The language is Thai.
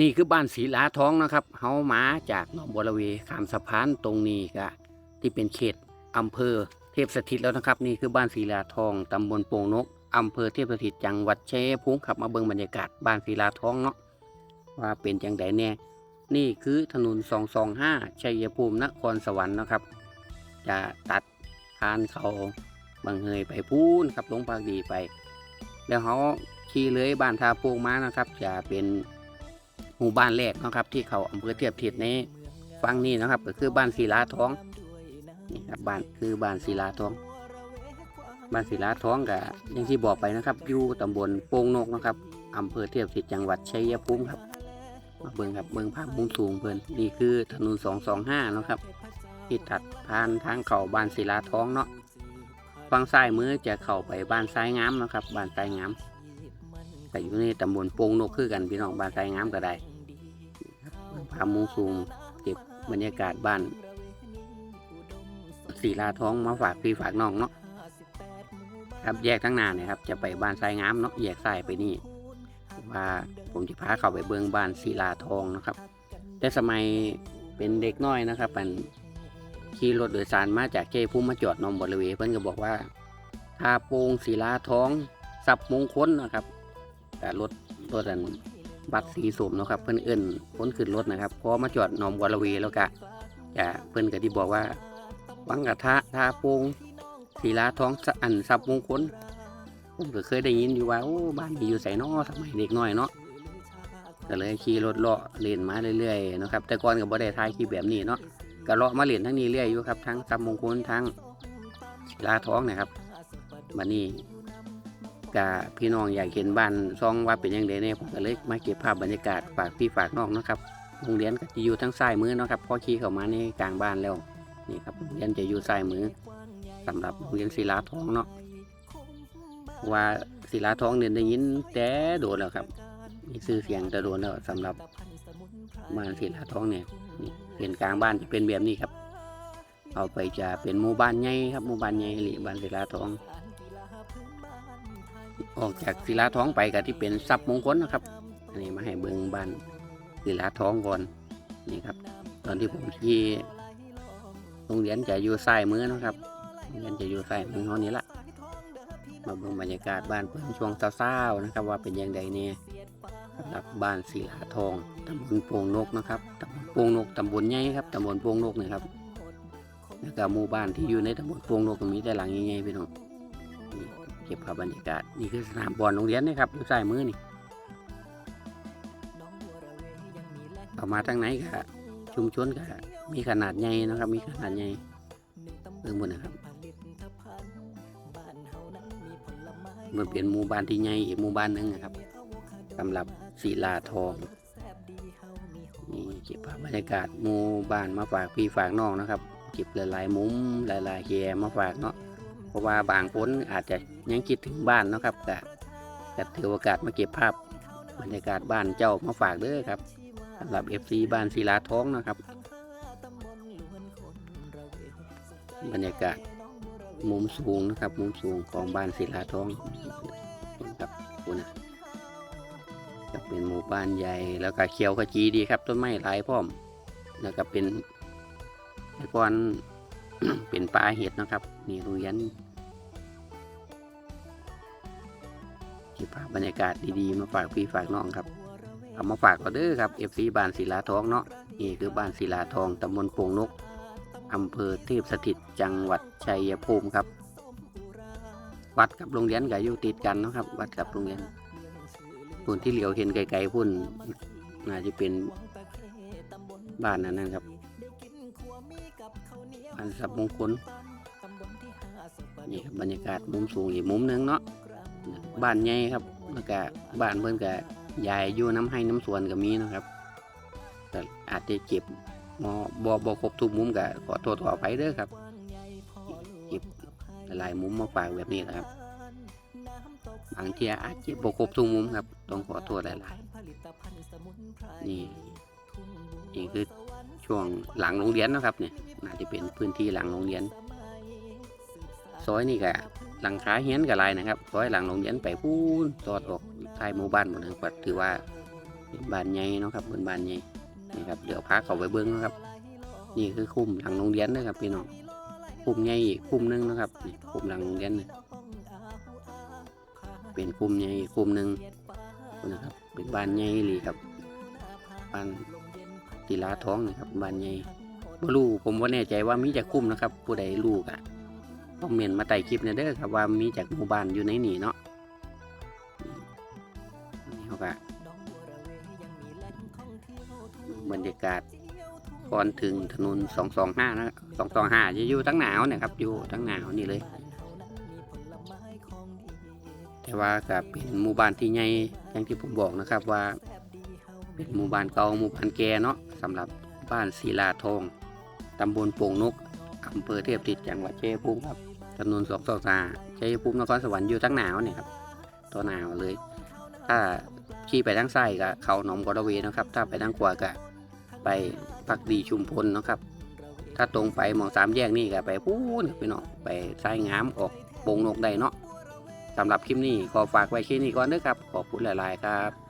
นี่คือบ้านศรีลาท้องนะครับเฮามาจากหนองบัวระเวข้ามสะพานตรงนี้ก็ที่เป็นเขตอำเภอเทพสถิตแล้วนะครับ นี่คือบ้านศรีลาทองตำบลโป่งนกอำเภอเทพสถิตจังหวัดชัยภูมิครับมาเบิ่งบรรยากาศบ้านศรีลาท้องเนาะว่าเป็นจังไดแน่นี่คือถนน 225 ชัยภูมินครสวรรค์นะครับ จะตัดทานเขาบางเฮยไปพูนครับลงปากดีไป แล้วเขาขี่เลยบ้านทาโปงมานะครับ จะเป็น หมู่บ้านแรกนะครับ ที่เขาอำเภอเทียบทิศในฟังนี่นะครับ ก็คือบ้านศิลาท้องนี่ครับบ้านคือบ้านศิลาท้อง บ้านศิลาท้องกับอย่างที่บอกไปนะครับอยู่ตำบลโป่งนกนะครับอำเภอเทียบทิศจังหวัดชัยภูมิครับมาเบิ่งครับเบิ่งภาพมุมสูงเพิ่อนนี่คือถนน225นะครับที่ตัดผ่านทางเข้าบ้านศิลาท้องเนาะฝั่งซ้ายมือจะเข้าไปบ้านทรายงามนะครับบ้านทรายงาม แต่อยู่ในตำบลโป่งนกคือกันพี่น้องบ้านทรายงามก็ได้พามุงสูงเก็บบรรยากาศบ้านสีลาท้องมาฝากพี่ฝากน้องเนาะครับแยกทั้งนาเนี่ยครับ จะไปบ้านทรายงามเนาะแยกซ้ายไปนี่ว่าผมจะพาเข้าไปเบิงบ้านศิลาทองนะครับ แต่สมัยเป็นเด็กน้อยนะครับมันขี่รถโดยสารมาจากเจพุ่มมาจอดนองบริเวเพิ่อนก็บอกว่าถ้าโปงศิลาทองสับมงคลนะครับ รถรถอันบัตรสีสมเนาะครับเพิ่นเอิ้นพ้นขึ้นรถนะครับพอมาจอดหนองบัวระเวแล้วก็จะเพิ่อนก็ที่บอกว่าวังกะทะทาโปงศีลาท้องสะอันสับมงคลผมก็เคยได้ยินอยู่ว่าโอ้บ้านนี้อยู่ใส่นอสมัยเด็กน้อยเนาะก็เลยขี่รถเลาะเล่นมาเรื่อยๆนะครับแต่ก่อนก็บ่ได้ถ่ายคลิปแบบนี้เนาะก็เลาะมาเล่นทั้งนี้เรื่อยอยู่ครับทั้งสับมงคลทั้งศีลาท้องนะครับบัดนี้ กับพี่น้องอยากเห็นบ้านซองว่าเป็นยังไงเนี่ยผมก็เลยมาเก็บภาพบรรยากาศฝากพี่ฝากน้องนะครับโรงเรียนก็จะอยู่ทั้งซ้ายมือนะครับพอขี่เข้ามาในกลางบ้านแล้วนี่ครับโรงเรียนจะอยู่ซ้ายมือสำหรับโรงเรียนศิลาทองเนาะว่าศิลาทองเนี่ยได้ยินแต่โดนแล้วครับมีชื่อเสียงแต่โดนแล้วสำหรับบ้านศิลาทองเนี่ยนี่เห็นกลางบ้านจะเป็นแบบนี้ครับ เอาไปจะเป็นหมู่บ้านใหญ่ครับหมู่บ้านใหญ่หรือบ้านศิลาทอง ออกจากศิลาท้องไปกับที่เป็นทรัพย์มงคลนะครับ อันนี้มาให้เบิงบ้านศิลาท้องก่อนนี่ครับ ตอนที่ผมขี่โรงเรียนจะอยู่ซ้มือนะครับโรงเรียนจะอยู่ซ้มือเขานี้ละมาเบิ่งบรรยากาศบ้านเพิ่นช่วงเช้าๆนะครับ ว่าเป็นยังไงเนี่ยสำหรับบ้านศิลาทองตำบลโป่งนกนะครับตำบลโป่งนกตำบลใหญ่ครับตำบลโป่งนกนะครับแล้วก็หมู่บ้านที่อยู่ในตำบลโป่งนกก็มีแต่หลังใหญ่ๆพี่น้อง เก็บภาพบรรยากาศนี่คือสนามบอลโรงเรียนนะครับอยู่ซ้ายมือนี่เอามาทางไหนก็ชุมชนก็มีขนาดใหญ่นะครับ มีขนาดใหญ่เพิ่งบนนะครับมันเป็นหมู่บ้านที่ใหญ่อีกหมู่บ้านหนึ่งนะครับสำหรับศิลาทองนี่เก็บภาพบรรยากาศหมู่บ้านมาฝากพี่ฝากน้องนะครับเก็บหลายๆมุมหลายๆแย่มาฝากเนาะ ราะว่าบางคนอาจจะยังคิดถึงบ้านนะครับก็ก็ถือโอกาสมาเก็บภาพบรรยากาศบ้านเจ้ามาฝากเด้อครับสำหรับ FC บ้านศิลาท้องนะครับ บรรยากาศมุมสูงนะครับ มุมสูงของบ้านศิลาท้องครับคุณนะจะเป็นหมู่บ้านใหญ่แล้วก็เขียวขจีดีครับ ต้นไม้หลายพร้อม แล้วก็เป็นแต่ก่อนเป็นป่าเห็ดนะครับนี่โรงเรียน ก็บภาพบรรยากาศดีๆ มาฝากพี่ฝากน้องครับ เอามาฝากก็เด้อครับ FC บ้านศิลาทองเนาะนี่คือบ้านศิลาทองตำบลโป่งนกอำเภอเทพสถิตจังหวัดชัยภูมิครับ วัดกับโรงเรียนก็อยู่ติดกันนะครับ วัดกับโรงเรียนพุ่นที่เหลียวเห็นไกลๆพุ่นน่าจะเป็นบ้านนั้นนะครับอันสับมงคล นี่ครับบรรยากาศมุมสูงอีกมุมหนึงเนาะบ้านใหญ่ครับแล้วก็บ้านเพิ่นก็ยายอยู่น้ำให้น้ำสวนก็มีเนาะครับ แต่อาจจะเก็บมอบอบครบทุกมุมก็ขอโทษขออภัยเด้อครับเก็บหลายมุมมาฝากแบบนี้นะครับบางทีอาจจะบครบทุกมุมครับ ต้องขอโทษหลายๆนี่นี่คือช่วงหลังโรงเรียนนะครับเนี่ยน่าจะเป็นพื้นที่หลังโรงเรียน ซอยนี่ก็หลังคาเฮียนกับลายนะครับซอยหลังโรงเรียนไปพูนตอดออกท้ายหมู่บ้านหมดเลยก็ถือว่าเป็นบ้านใหญ่เนาะครับเป็นบ้านใหญ่นี่ครับเดี๋ยวพาเขาไปเบิ้งนะครับ นี่คือคุ้มหลังโรงเรียนนะครับพี่น้องคุ้มใหญ่คุ้มหนึงนะครับคุ้มหลังโรงเรียนนี่เป็นคุ้มใหญ่คุ้มหนึงนะครับ เป็นบ้านใหญ่อีหลีครับบ้านกีฬาท้องนะครับบ้านใหญ่บ่รู้ผมว่าแน่ใจว่ามีจากคุ้มนะครับ ผู้ใดรู้กะ คอมเมนต์มาใต้คลิปเนี่ยเด้อครับว่ามีจากหมู่บ้านอยู่ในนี่เนาะนี่เขาก็บรรยากาศก่อนถึงถนนสองสองห้านะสองสองห้าจะอยู่ทั้งหนาวนี่ยครับ อยู่ทั้งหนาวนี่เลย แต่ว่าก็เป็นหมู่บ้านที่ใหญ่อย่างที่ผมบอกนะครับว่า เป็นหมู่บ้านเก่าหมู่บ้านแก่เนาะสำหรับบ้านศิลาทองตำบลโป่งนกอำเภอเทพติดจังหวัดชัยภูมิครับ ถนวนสองสองห้าชัยภูมินครสวรรค์อยู่ทั้งหนาวเนี่ยครับ ตัวหนาวเลย ถ้าขี่ไปทางซ้ก็เขาหนองกระเวนะครับ ถ้าไปทางขวาก็ไปพักดีชุมพลนะครับ ถ้าตรงไปมองสามแยกนี่ก็ไปพูนพี่น้องไปสายงามออกโป่งนกได้เนาะสำหรับคลิปนี้ขอฝากไว้แค่นี้ก่อนเด้อครับ ขอบคุณหลาย ๆ ครับ